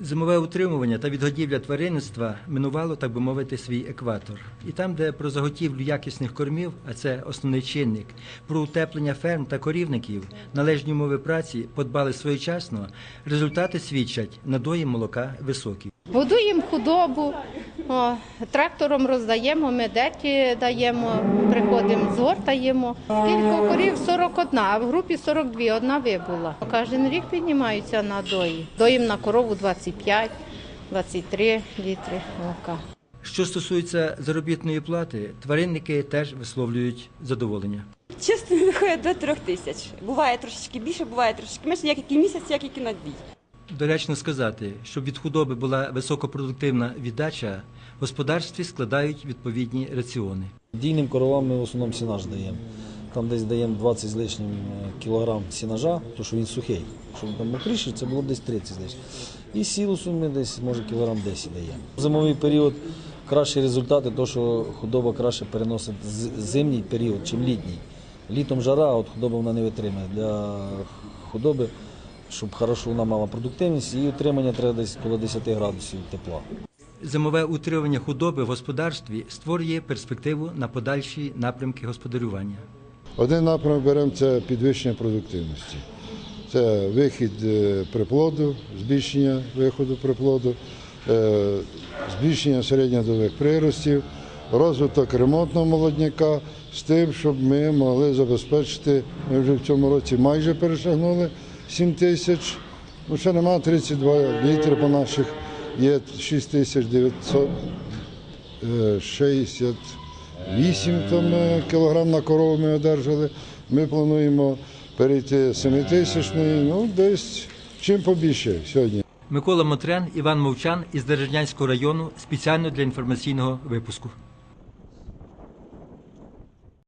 Зимове утримування та відгодівля тваринництва минувало, так би мовити, свій екватор. І там, де про заготівлю якісних кормів, а це основний чинник, про утеплення ферм та корівників, належні умови праці подбали своєчасно, результати свідчать надої молока високі. Годуємо худобу, трактором роздаємо, медеті даємо, приходимо, згортаємо. Скільки корів 41, а в групі 42, одна вибула. Кожен рік піднімаються на дої. Доїм на корову 25, 23 літри молока. Що стосується заробітної плати, тваринники теж висловлюють задоволення. Чесно, виходить до трьох тисяч. Буває трошечки більше, буває трошечки менше, як який місяць, як який на дві. Доречно сказати, щоб від худоби була високопродуктивна віддача, в господарстві складають відповідні раціони. Дійним коровам ми в основному сінаж даємо. Там десь даємо 20 з лишнім е, кілограм сінажа, тому що він сухий. Щоб там мокріший, це було десь 30 з лишнім. І сілусу ми десь, може, кілограм 10 даємо. Зимовий період кращі результати, то що худоба краще переносить зимній період, чим літній. Літом жара, от худоба вона не витримує. Для худоби, щоб хорошо вона мала продуктивність, її утримання треба десь коло 10 градусів тепла. Зимове утримання худоби в господарстві створює перспективу на подальші напрямки господарювання. Один напрямок беремо це підвищення продуктивності. Це вихід е, приплоду, збільшення виходу приплоду, е, збільшення середньодових приростів, розвиток ремонтного молодняка з тим, щоб ми могли забезпечити, ми вже в цьому році майже перешагнули 7 тисяч, ну ще немає 32 літри по наших, є 6968 там, е, кілограм на корову ми одержали. Ми плануємо перейти з 7 тисячної, ну десь чим побільше сьогодні. Микола Мотрян, Іван Мовчан із Дережнянського району спеціально для інформаційного випуску.